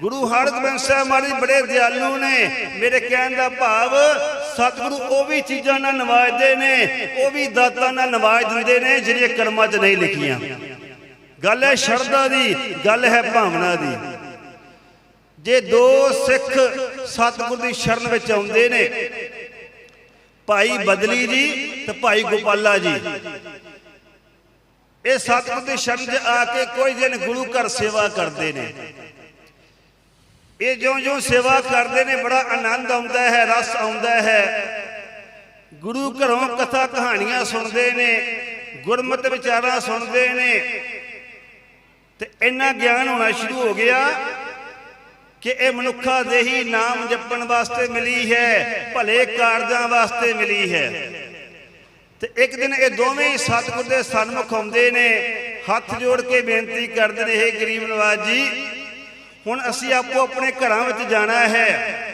ਗੁਰੂ ਹਰਗੋਬਿੰਦ ਸਾਹਿਬ ਮਹਾਰਾਜ ਬੜੇ ਦਿਆਲੂ ਨੇ। ਮੇਰੇ ਕਹਿਣ ਦਾ ਭਾਵ, ਸਤਿਗੁਰੂ ਉਹ ਵੀ ਚੀਜ਼ਾਂ ਨਾਲ ਨਵਾਜਦੇ ਨੇ, ਉਹ ਵੀ ਦਾਤਾਂ ਨਾਲ ਨਵਾਜ ਦਿੰਦੇ ਨੇ ਜਿਹੜੀਆਂ ਕਰਮਾਂ 'ਚ ਨਹੀਂ ਲਿਖੀਆਂ। ਗੱਲ ਹੈ ਸ਼ਰਧਾ ਦੀ, ਗੱਲ ਹੈ ਭਾਵਨਾ ਦੀ। ਜੇ ਦੋ ਸਿੱਖ ਸਤਿਗੁਰ ਦੀ ਸ਼ਰਨ ਵਿੱਚ ਆਉਂਦੇ ਨੇ, ਭਾਈ ਬਦਲੀ ਜੀ ਤੇ ਭਾਈ ਗੋਪਾਲਾ ਜੀ, ਇਹ ਸਤਿਗੁਰ ਦੀ ਸ਼ਰਨ 'ਚ ਆ ਕੇ ਕੋਈ ਦਿਨ ਗੁਰੂ ਘਰ ਸੇਵਾ ਕਰਦੇ ਨੇ। ਇਹ ਜਿਉਂ-ਜਿਉਂ ਸੇਵਾ ਕਰਦੇ ਨੇ, ਬੜਾ ਆਨੰਦ ਆਉਂਦਾ ਹੈ, ਰਸ ਆਉਂਦਾ ਹੈ। ਗੁਰੂ ਘਰੋਂ ਕਥਾ ਕਹਾਣੀਆਂ ਸੁਣਦੇ ਨੇ, ਗੁਰਮਤਿ ਵਿਚਾਰਾਂ ਸੁਣਦੇ ਨੇ। ਤੇ ਇੰਨਾ ਗਿਆਨ ਹੋਣਾ ਸ਼ੁਰੂ ਹੋ ਗਿਆ ਕਿ ਇਹ ਮਨੁੱਖਾ ਦੇਹੀ ਨਾਮ ਜਪਣ ਵਾਸਤੇ ਮਿਲੀ ਹੈ, ਭਲੇ ਕਾਰਜਾਂ ਵਾਸਤੇ ਮਿਲੀ ਹੈ। ਤੇ ਇੱਕ ਦਿਨ ਇਹ ਦੋਵੇਂ ਹੀ ਸਤਿਗੁਰ ਦੇ ਸਨਮੁਖ ਆਉਂਦੇ ਨੇ, ਹੱਥ ਜੋੜ ਕੇ ਬੇਨਤੀ ਕਰਦੇ ਨੇ ਇਹ ਗਰੀਬ ਨਵਾਜ ਜੀ ਹੁਣ ਅਸੀਂ ਆਪੋ ਆਪਣੇ ਘਰਾਂ ਵਿੱਚ ਜਾਣਾ ਹੈ।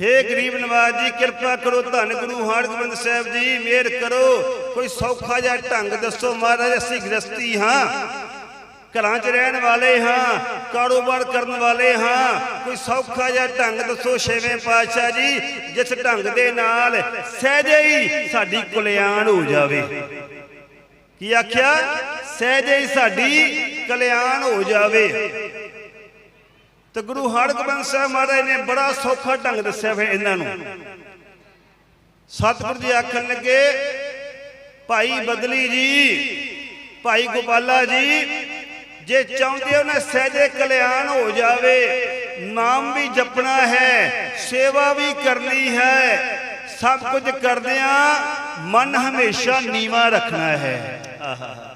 ਹੇ ਗਰੀਬ ਨਵਾਜ ਜੀ, ਕਿਰਪਾ ਕਰੋ ਧੰਨ ਗੁਰੂ ਹਰਗੋਬਿੰਦ ਸਾਹਿਬ ਜੀ, ਮਿਹਰ ਕਰੋ। ਕੋਈ ਸੌਖਾ ਜਿਹਾ ਢੰਗ ਦੱਸੋ ਮਹਾਰਾਜ, ਅਸੀਂ ਗ੍ਰਸਤੀ ਹਾਂ। ਘਰਾਂ 'ਚ ਰਹਿਣ ਵਾਲੇ ਹਾਂ, ਕਾਰੋਬਾਰ ਕਰਨ ਵਾਲੇ ਹਾਂ। ਕੋਈ ਸੌਖਾ ਜਿਹਾ ਢੰਗ ਦੱਸੋ ਛੇਵੇਂ ਪਾਤਸ਼ਾਹ ਜੀ, ਜਿਸ ਢੰਗ ਦੇ ਨਾਲ ਸਹਿਜੇ ਹੀ ਸਾਡੀ ਕਲਿਆਣ ਹੋ ਜਾਵੇ। ਕੀ ਆਖਿਆ? ਸਹਿਜੇ ਹੀ ਸਾਡੀ ਕਲਿਆਣ ਹੋ ਜਾਵੇ। ਤੇ ਗੁਰੂ ਹਰਗੋਬਿੰਦ ਸਾਹਿਬ ਮਹਾਰਾਜ ਨੇ ਬੜਾ ਸੌਖਾ ਢੰਗ ਦੱਸਿਆ ਫਿਰ ਇਹਨਾਂ ਨੂੰ। ਸਤਿਗੁਰ ਜੀ ਆਖਣ ਲੱਗੇ, ਭਾਈ ਬਦਲੀ ਜੀ, ਭਾਈ ਗੋਪਾਲਾ ਜੀ, ਜੇ ਚਾਹੁੰਦੇ ਹੋ ਨਾ ਸਹਿਜੇ ਕਲਿਆਣ ਹੋ ਜਾਵੇ, ਨਾਮ ਵੀ ਜਪਣਾ ਹੈ, ਸੇਵਾ ਵੀ ਕਰਨੀ ਹੈ, ਸਭ ਕੁਝ ਕਰਦਿਆਂ ਮਨ ਹਮੇਸ਼ਾ ਨੀਵਾ ਰੱਖਣਾ ਹੈ। ਆਹਾ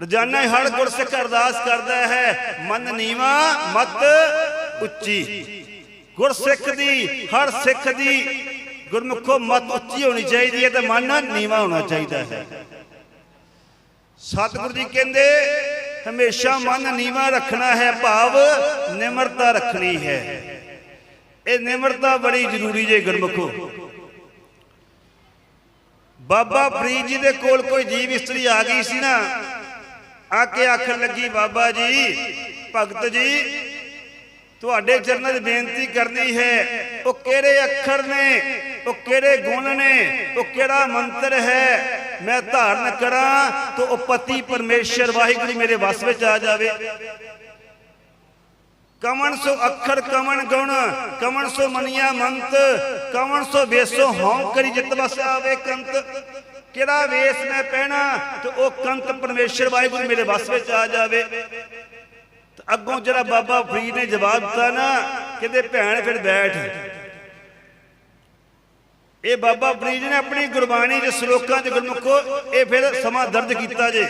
ਰੋਜ਼ਾਨਾ ਹੀ ਹਰ ਗੁਰਸਿੱਖ ਅਰਦਾਸ ਕਰਦਾ ਹੈ, ਮਨ ਨੀਵਾ, ਮਤ ਉੱਚੀ। ਗੁਰਸਿੱਖ ਦੀ, ਹਰ ਸਿੱਖ ਦੀ ਗੁਰਮੁਖੋ ਮਤ ਉੱਚੀ ਹੋਣੀ ਚਾਹੀਦੀ ਹੈ ਤੇ ਮਨ ਨੀਵਾ ਹੋਣਾ ਚਾਹੀਦਾ ਹੈ। ਸਤਿਗੁਰੂ ਜੀ ਕਹਿੰਦੇ, ਹਮੇਸ਼ਾ ਮਨ ਨੀਵਾ ਰੱਖਣਾ ਹੈ, ਭਾਵ ਨਿਮਰਤਾ ਰੱਖਣੀ ਹੈ। ਇਹ ਨਿਮਰਤਾ ਬੜੀ ਜ਼ਰੂਰੀ ਜੇ ਗੁਰਮੁਖੋ। ਬਾਬਾ ਫਰੀਦ ਜੀ ਦੇ ਕੋਲ ਕੋਈ ਜੀਵ ਇਸਤਰੀ ਆ ਗਈ ਸੀ ਨਾ ਆ ਕੇ ਆਖਣ ਲੱਗੀ, ਬਾਬਾ ਜੀ, ਭਗਤ ਜੀ, ਤੁਹਾਡੇ ਚਰਨਾਂ 'ਚ ਬੇਨਤੀ ਕਰਨੀ ਹੈ, ਉਹ ਕਿਹੜੇ ਅੱਖਰ ਨੇ, ਉਹ ਕਿਹੜੇ ਗੁਣ ਨੇ, ਉਹ ਕਿਹੜਾ ਮੰਤਰ ਹੈ? ਮੈਂ ਧਾਰਨ ਕਰਾਂ ਤਾਂ ਉਹ ਪਤੀ ਪਰਮੇਸ਼ਰ ਵਾਹਿਗੁਰੂ ਮੇਰੇ ਵਸ ਵਿੱਚ ਆ ਜਾਵੇ। ਕਮਨ ਸੋ ਅੱਖਰ ਕਮਨ ਗੁਣ ਕਮਨ ਸੋ ਮਨੀਆ ਮੰਤ ਕਮਨ ਸੋ ਬੇਸੋ ਹਉ ਕਰੀ ਜਿਤ ਵਸ ਆਵੇ ਕੰਤ। ਕਿਹੜਾ ਵੇਸ ਮੈਂ ਪਹਿਣਾ? ਤੇ ਉਹ ਕੰਤ ਪਰਮੇਸ਼ਰ ਵਾਹਿਗੁਰੂ ਮੇਰੇ ਵਸ ਵਿੱਚ ਆ ਜਾਵੇ। ਅੱਗੋਂ ਜਿਹੜਾ ਬਾਬਾ ਫਰੀਦ ਨੇ ਜਵਾਬ ਦਿੱਤਾ ਨਾ, ਕਹਿੰਦੇ ਭੈਣ ਫਿਰ ਬੈਠ। ਇਹ ਬਾਬਾ ਫਰੀਦ ਨੇ ਆਪਣੀ ਗੁਰਬਾਣੀ ਦੇ ਸ਼ਲੋਕਾਂ ਦੇ ਗੁਰਮੁਖੋ ਇਹ ਫਿਰ ਸਮਾਂ ਦਰਜ ਕੀਤਾ ਜੇ।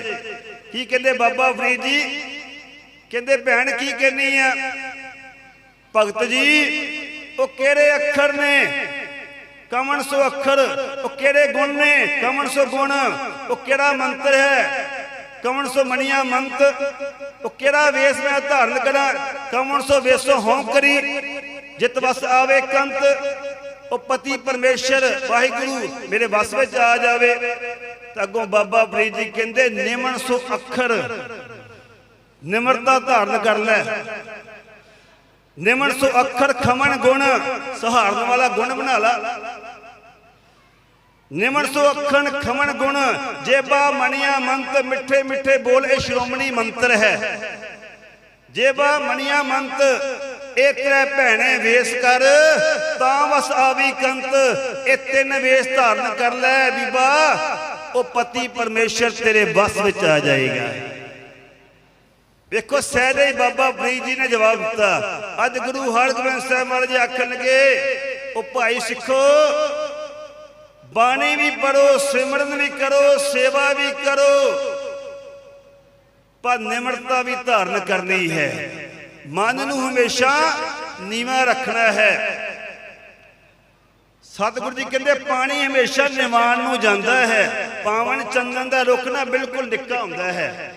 ਕੀ ਕਹਿੰਦੇ ਬਾਬਾ ਫਰੀਦ ਜੀ? ਕਹਿੰਦੇ ਭੈਣ ਕੀ ਕਹਿਨੀ ਆ? ਭਗਤ ਜੀ, ਉਹ ਕਿਹੜੇ ਅੱਖਰ ਨੇ? ਕਵਣ ਸੋ ਅੱਖਰ, ਉਹ ਕਿਹੜੇ ਗੁਣ ਨੇ? ਕਵਣ ਸੋ ਗੁਣ, ਉਹ ਕਿਹੜਾ ਮੰਤਰ ਹੈ? ਕਵਣ ਸੋ ਮਣੀਆਂ ਮੰਤ, ਉਹ ਕਿਹੜਾ ਵੇਸ ਮੈਂ ਧਾਰਨ ਕਰਾਂ? ਕਮਨ ਸੋ ਵੇਸੋ ਹਉ ਕਰੀ, ਜਿਤ ਵਸ ਆਵੇ ਕੰਤ, ਉਹ ਪਤੀ ਪਰਮੇਸ਼ਰ, ਵਾਹਿਗੁਰੂ ਮੇਰੇ ਵਸ ਵਿੱਚ ਆ ਜਾਵੇ। ਤਾਂ ਅੱਗੋਂ ਬਾਬਾ ਫਰੀਦ ਜੀ ਕਹਿੰਦੇ ਨਿਮਨ ਸੋ ਅੱਖਰ, ਨਿਮਰਤਾ ਧਾਰਨ ਕਰ ਲੈ। ਨਿਮਨ ਸੋ ਅੱਖਰ ਖਮਨ ਗੁਣ, ਸਹਾਰਨ ਵਾਲਾ ਗੁਣ ਬਣਾ ਲਾ। ਨਿਮਨ ਸੋ ਅੱਖਣ ਖਮਨ ਗੁਣ, ਜੇਬਾ ਮਣੀਆਂ ਮੰਤ ਮਿੱਠੇ ਮਿੱਠੇ ਬੋਲ, ਇਹ ਸ਼੍ਰੋਮਣੀ ਮੰਤਰ ਹੈ। ਜੇਬਾ ਮਣੀਆਂ ਮੰਤ ਇਹ ਤੇਰੇ ਭੈਣੇ ਵੇਸ ਕਰ, ਤਾਂ ਵਸ ਆਵੀ ਕੰਤ, ਇਹ ਤਿੰਨ ਵੇਸ ਧਾਰਨ ਕਰ ਲੈ ਬੀਬਾ, ਉਹ ਪਤੀ ਪਰਮੇਸ਼ਰ ਤੇਰੇ ਬਸ ਵਿੱਚ ਆ ਜਾਏਗਾ। ਵੇਖੋ ਸਹਿਦੇ ਬਾਬਾ ਫਰੀਦ ਜੀ ਨੇ ਜਵਾਬ ਦਿੱਤਾ, ਅੱਜ ਗੁਰੂ ਹਰਗੋਬਿੰਦ ਸਾਹਿਬ ਮਹਾਰਾਜ ਜੀ ਆਖਣ ਲੱਗੇ ਉਹ ਭਾਈ ਸਿੱਖੋ ਬਾਣੀ ਵੀ ਪੜੋ ਸਿਮਰਨ ਵੀ ਕਰੋ, ਸੇਵਾ ਵੀ ਕਰੋ। ਪਰ ਨਿਮਰਤਾ ਵੀ ਧਾਰਨ ਕਰਨੀ ਹੈ। ਮਨ ਨੂੰ ਹਮੇਸ਼ਾ ਨੀਵਾ ਰੱਖਣਾ ਹੈ। ਸਤਿਗੁਰੂ ਜੀ ਕਹਿੰਦੇ, ਪਾਣੀ ਹਮੇਸ਼ਾ ਨਿਵਾਨ ਨੂੰ ਜਾਂਦਾ ਹੈ। ਪਾਵਨ ਚੰਦਨ ਦਾ ਰੁੱਖ ਨਾ ਬਿਲਕੁਲ ਨਿੱਕਾ ਹੁੰਦਾ ਹੈ।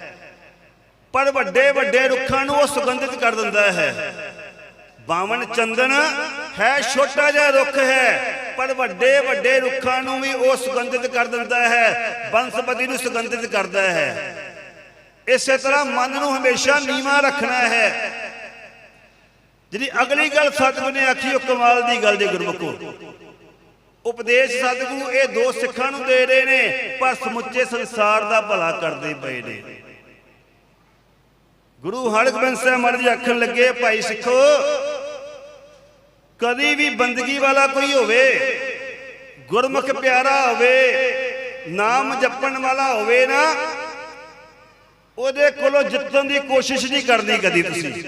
ਪਰ ਵੱਡੇ ਵੱਡੇ ਰੁੱਖਾਂ ਨੂੰ ਉਹ ਸੁਗੰਧਿਤ ਕਰ ਦਿੰਦਾ ਹੈ। ਬਾਵਨ ਚੰਦਨ ਹੈ, ਛੋਟਾ ਜਿਹਾ ਰੁੱਖ ਹੈ। ਪਰ ਵੱਡੇ ਵੱਡੇ ਰੁੱਖਾਂ ਨੂੰ ਵੀ ਉਹ ਸੁਗੰਧਿਤ ਕਰ ਦਿੰਦਾ ਹੈ ਬੰਸਪਤੀ ਨੂੰ ਸੁਗੰਧਿਤ ਕਰਦਾ ਹੈ। ਇਸੇ ਤਰ੍ਹਾਂ ਮਨ ਨੂੰ ਹਮੇਸ਼ਾ ਨੀਵਾ ਰੱਖਣਾ ਹੈ। ਜਿਹੜੀ ਅਗਲੀ ਗੱਲ ਸਤਿਗੁਰੂ ਨੇ ਆਖੀ, ਉਹ ਕਮਾਲ ਦੀ ਗੱਲ ਦੇ ਗੁਰਮੁਖੋ। ਉਪਦੇਸ਼ ਸਤਿਗੁਰੂ ਇਹ ਦੋ ਸਿੱਖਾਂ ਨੂੰ ਦੇ ਰਹੇ ਨੇ, ਪਰ ਸਮੁੱਚੇ ਸੰਸਾਰ ਦਾ ਭਲਾ ਕਰਦੇ ਪਏ ਨੇ। ਗੁਰੂ ਹਰਗੋਬਿੰਦ ਸਾਹਿਬ ਮਹਾਰਾਜ ਜੀ ਆਖਣ ਲੱਗੇ, ਭਾਈ ਸਿੱਖੋ ਕਦੀ ਵੀ ਬੰਦਗੀ ਵਾਲਾ ਕੋਈ ਹੋਵੇ, ਗੁਰਮੁਖ ਪਿਆਰਾ ਹੋਵੇ, ਨਾਮ ਜਪਣ ਵਾਲਾ ਹੋਵੇ ਨਾ, ਉਹਦੇ ਕੋਲੋਂ ਜਿੱਤਣ ਦੀ ਕੋਸ਼ਿਸ਼ ਨਹੀਂ ਕਰਨੀ ਕਦੀ ਤੁਸੀਂ।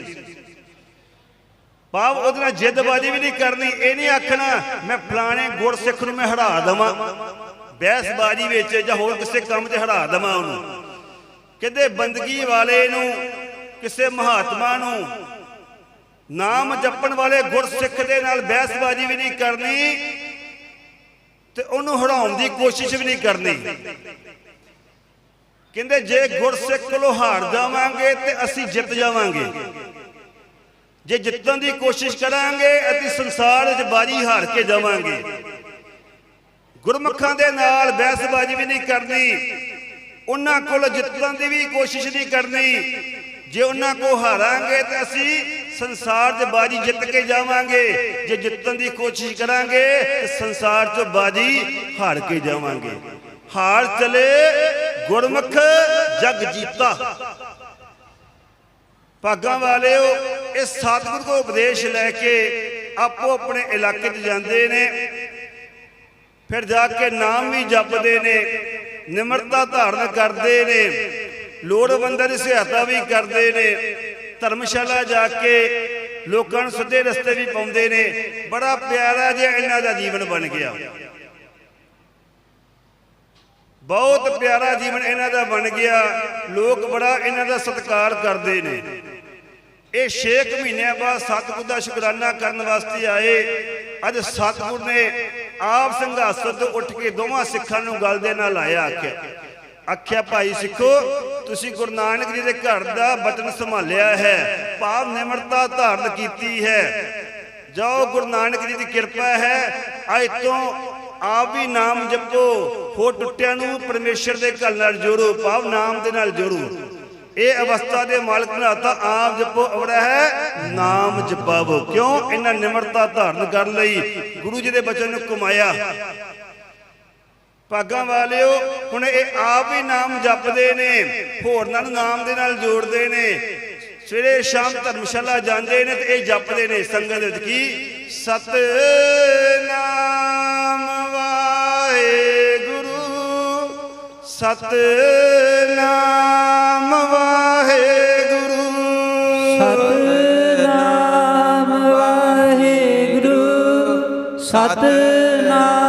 ਭਾਵ ਉਹਦੇ ਨਾਲ ਜਿੱਦਬਾਜ਼ੀ ਵੀ ਨਹੀਂ ਕਰਨੀ, ਇਹ ਨਹੀਂ ਆਖਣਾ, ਮੈਂ ਫਲਾਣੇ ਗੁਰਸਿੱਖ ਨੂੰ ਮੈਂ ਹਰਾ ਦੇਵਾਂ, ਬਹਿਸਬਾਜ਼ੀ ਵਿੱਚ ਜਾਂ ਹੋਰ ਕਿਸੇ ਕੰਮ 'ਚ ਹਰਾ ਦੇਵਾਂ ਉਹਨੂੰ। ਕਹਿੰਦੇ ਬੰਦਗੀ ਵਾਲੇ ਨੂੰ, ਕਿਸੇ ਮਹਾਤਮਾ ਨੂੰ ਨਾਮ ਜਪਣ ਵਾਲੇ ਗੁਰਸਿੱਖ ਦੇ ਨਾਲ ਬਹਿਸਬਾਜ਼ੀ ਵੀ ਨਹੀਂ ਕਰਨੀ ਤੇ ਉਹਨੂੰ ਹਰਾਉਣ ਦੀ ਕੋਸ਼ਿਸ਼ ਵੀ ਨਹੀਂ ਕਰਨੀ। ਕਹਿੰਦੇ ਜੇ ਗੁਰਸਿੱਖ ਕੋਲੋਂ ਹਾਰ ਜਾਵਾਂਗੇ ਤੇ ਅਸੀਂ ਜਿੱਤ ਜਾਵਾਂਗੇ। ਜੇ ਜਿੱਤਣ ਦੀ ਕੋਸ਼ਿਸ਼ ਕਰਾਂਗੇ, ਅਸੀਂ ਸੰਸਾਰ ਵਿੱਚ ਬਾਜੀ ਹਾਰ ਕੇ ਜਾਵਾਂਗੇ। ਗੁਰਮੁਖਾਂ ਦੇ ਨਾਲ ਬਹਿਸਬਾਜ਼ੀ ਵੀ ਨਹੀਂ ਕਰਨੀ। ਉਹਨਾਂ ਕੋਲ ਜਿੱਤਣ ਦੀ ਵੀ ਕੋਸ਼ਿਸ਼ ਨਹੀਂ ਕਰਨੀ। ਜੇ ਉਹਨਾਂ ਕੋ ਹਾਰਾਂਗੇ ਤਾਂ ਅਸੀਂ ਸੰਸਾਰ 'ਚ ਬਾਜੀ ਜਿੱਤ ਕੇ ਜਾਵਾਂਗੇ। ਜੇ ਜਿੱਤਣ ਦੀ ਕੋਸ਼ਿਸ਼ ਕਰਾਂਗੇ, ਤੇ ਸੰਸਾਰ 'ਚ ਬਾਜੀ ਹਾਰ ਕੇ ਜਾਵਾਂਗੇ। ਹਾਰ ਚਲੇ ਗੁਰਮੁਖ ਜਗ ਜੀਤਾ। ਭਾਗਾਂ ਵਾਲਿਓ, ਇਹ ਸਤਿਗੁਰ ਕੋ ਉਪਦੇਸ਼ ਲੈ ਕੇ ਆਪੋ ਆਪਣੇ ਇਲਾਕੇ 'ਚ ਜਾਂਦੇ ਨੇ। ਫਿਰ ਜਾ ਕੇ ਨਾਮ ਵੀ ਜਪਦੇ ਨੇ, ਨਿਮਰਤਾ ਧਾਰਨ ਕਰਦੇ ਨੇ, ਲੋੜਵੰਦਾਂ ਦੀ ਸਹਾਇਤਾ ਵੀ ਕਰਦੇ ਨੇ। ਧਰਮਸ਼ਾਲਾ ਜਾ ਕੇ ਲੋਕਾਂ ਨੂੰ ਸਿੱਧੇ ਰਸਤੇ ਵੀ ਪਾਉਂਦੇ ਨੇ। ਬੜਾ ਪਿਆਰਾ ਜਿਹਾ ਇਹਨਾਂ ਦਾ ਜੀਵਨ ਬਣ ਗਿਆ। ਬਹੁਤ ਪਿਆਰਾ ਜੀਵਨ ਇਹਨਾਂ ਦਾ ਬਣ ਗਿਆ। ਲੋਕ ਬੜਾ ਇਹਨਾਂ ਦਾ ਸਤਿਕਾਰ ਕਰਦੇ ਨੇ। ਇਹ 6 ਮਹੀਨਿਆਂ ਬਾਅਦ ਸਤਿਗੁਰ ਦਾ ਸ਼ੁਕਰਾਨਾ ਕਰਨ ਵਾਸਤੇ ਆਏ। ਅੱਜ ਸਤਿਗੁਰ ਨੇ ਆਪ ਸੰਘਾਸਨ ਤੋਂ ਉੱਠ ਕੇ ਦੋਵਾਂ ਸਿੱਖਾਂ ਨੂੰ ਗੱਲ ਦੇ ਨਾਲ ਆਇਆ ਆਖਿਆ। ਆਖਿਆ, ਭਾਈ ਸਿੱਖੋ, ਤੁਸੀਂ ਗੁਰੂ ਨਾਨਕ ਜੀ ਦੇ ਘਰ ਦਾ ਬਚਨ ਸੰਭਾਲਿਆ ਹੈ ਭਾਵ ਨਿਮਰਤਾ ਧਾਰਨ ਕੀਤੀ ਹੈ। ਜੋ ਗੁਰੂ ਨਾਨਕ ਜੀ ਦੀ ਕਿਰਪਾ ਹੈ ਅੱਜ ਤੋਂ ਆਪ ਵੀ ਨਾਮ ਜਪੋ ਹੋ ਟੁੱਟਿਆਂ ਨੂੰ ਪਰਮੇਸ਼ਰ ਦੇ ਘਰ ਨਾਲ ਜੋੜੋ ਭਾਵ ਨਾਮ ਦੇ ਨਾਲ ਜੋੜੋ। ਇਹ ਅਵਸਥਾ ਦੇ ਮਾਲਕ ਨੇ ਤਾਂ ਆਪ ਜਪੋ, ਅਵੜਾ ਹੈ, ਨਾਮ ਜਪਾਵੋ। ਕਿਉਂ? ਇਹਨਾਂ ਨਿਮਰਤਾ ਧਾਰਨ ਕਰਨ ਲਈ ਗੁਰੂ ਜੀ ਦੇ ਬਚਨ ਨੂੰ ਕਮਾਇਆ ਭਾਗਾਂ ਵਾਲਿਓ, ਹੁਣ ਇਹ ਆਪ ਹੀ ਨਾਮ ਜਪਦੇ ਨੇ, ਹੋਰ ਨਾਲ ਨਾਮ ਦੇ ਨਾਲ ਜੋੜਦੇ ਨੇ। ਸਵੇਰੇ ਸ਼ਾਮ ਧਰਮਸ਼ਾਲਾ ਜਾਂਦੇ ਨੇ ਤੇ ਇਹ ਜਪਦੇ ਨੇ ਸੰਗਤ ਵਿੱਚ ਕੀ? ਸਤ ਨਾਮ ਵਾਹਿਗੁਰੂ ਸਤ ਨਾਮ ਵਾਹਿਗੁਰੂ। ਸਤਨਾਮ ਵਾਹਿਗੁਰੂ, ਸਤਨਾਮ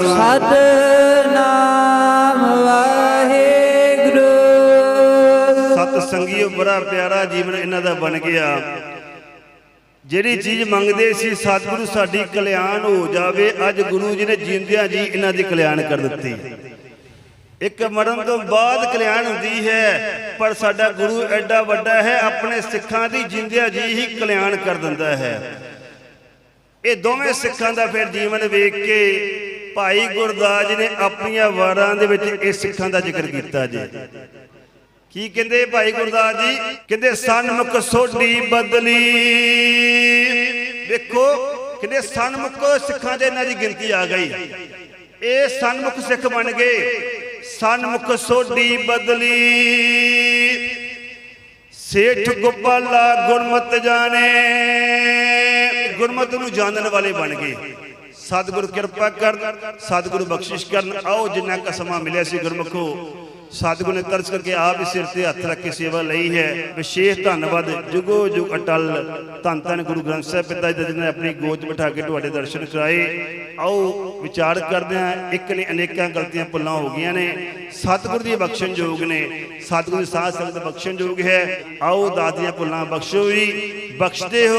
ਕਿਰਪਾ ਸਤਨਾਮ ਵਾਹਿਗੁਰੂ। ਸਤ ਸੰਗੀਓ ਬੜਾ ਪਿਆਰਾ, ਜੀਵਨ ਇਹਨਾਂ ਦਾ ਬਣ ਗਿਆ। ਜਿਹੜੀ ਚੀਜ਼ ਮੰਗਦੇ ਸੀ, ਸਤਿਗੁਰੂ ਸਾਡੀ ਕਲਿਆਣ ਹੋ ਜਾਵੇ। ਅੱਜ ਗੁਰੂ ਜੀ ਨੇ ਜਿੰਦਿਆਂ ਜੀ ਇਹਨਾਂ ਦੀ ਕਲਿਆਣ ਕਰ ਦਿੱਤੀ। ਇੱਕ ਮਰਨ ਤੋਂ ਬਾਅਦ ਕਲਿਆਣ ਹੁੰਦੀ ਹੈ, ਪਰ ਸਾਡਾ ਗੁਰੂ ਐਡਾ ਵੱਡਾ ਹੈ, ਆਪਣੇ ਸਿੱਖਾਂ ਦੀ ਜਿੰਦਿਆਂ ਜੀ ਹੀ ਕਲਿਆਣ ਕਰ ਦਿੰਦਾ ਹੈ। ਇਹ ਦੋਵੇਂ ਸਿੱਖਾਂ ਦਾ ਫਿਰ ਜੀਵਨ ਵੇਖ ਕੇ ਭਾਈ ਗੁਰਦਾਸ ਜੀ ਨੇ ਆਪਣੀਆਂ ਵਾਰਾਂ ਦੇ ਵਿੱਚ ਇਹ ਸਿੱਖਾਂ ਦਾ ਜ਼ਿਕਰ ਕੀਤਾ ਜੀ। ਕੀ ਕਹਿੰਦੇ ਭਾਈ ਗੁਰਦਾਸ ਜੀ? ਕਹਿੰਦੇ ਸਨਮੁਖ ਸੋਢੀ ਬਦਲੀ। ਵੇਖੋ, ਕਹਿੰਦੇ ਸਨਮੁਖ ਸਿੱਖਾਂ ਦੇ ਇਹਨਾਂ ਦੀ ਗਿਣਤੀ ਆ ਗਈ। ਇਹ ਸਨਮੁਖ ਸਿੱਖ ਬਣ ਗਏ। ਸਨਮੁਖ ਸੋਢੀ ਬਦਲੀ। ਸੇਠ ਗੋਪਾਲਾ ਗੁਰਮਤ ਜਾਣੇ। ਗੁਰਮਤਿ ਨੂੰ ਜਾਣਨ ਵਾਲੇ ਬਣ ਗਏ। ਸਤਿਗੁਰ ਕਿਰਪਾ ਕਰਨ, ਸਤਿਗੁਰ ਬਖਸ਼ਿਸ਼ ਕਰਨ। ਆਓ ਜਿੰਨਾ ਕੁ ਸਮਾਂ ਮਿਲਿਆ ਸੀ ਗੁਰਮੁਖੋ, ਸਤਿਗੁਰੂ ਨੇ ਤਰਸ ਕਰਕੇ ਆਪ ਹੀ ਸਿਰ ਤੇ ਹੱਥ ਰੱਖ ਕੇ ਸੇਵਾ ਲਈ ਹੈ। ਵਿਸ਼ੇਸ਼ ਧੰਨਵਾਦ, ਜੁਗੋ ਜੁਗ ਅਟਲ। ਧੰਨ ਧੰਨ ਗੁਰੂ ਗ੍ਰੰਥ ਸਾਹਿਬ, ਪਿਤਾ ਜੀ ਨੇ ਆਪਣੀ ਗੋਦ ਬਿਠਾ ਕੇ ਤੁਹਾਡੇ ਦਰਸ਼ਨ ਕਰਾਏ। ਆਓ ਵਿਚਾਰ ਕਰਦੇ ਹਾਂ, ਇੱਕ ਨੇ ਅਨੇਕਾਂ ਗਲਤੀਆਂ ਭੁੱਲਾਂ ਹੋ ਗਈਆਂ ਨੇ। ਸਤਿਗੁਰੂ ਦੀ ਬਖਸ਼ਣ ਯੋਗ ਨੇ। ਸਤਿਗੁਰੂ ਦੀ ਸਾਧ ਸੰਗਤ ਬਖਸ਼ਣ ਯੋਗ ਹੈ। ਆਓ ਦਾਦੀਆਂ ਭੁੱਲਾਂ ਬਖਸ਼ੋ ਵੀ ਬਖਸ਼ਦੇ ਹੋ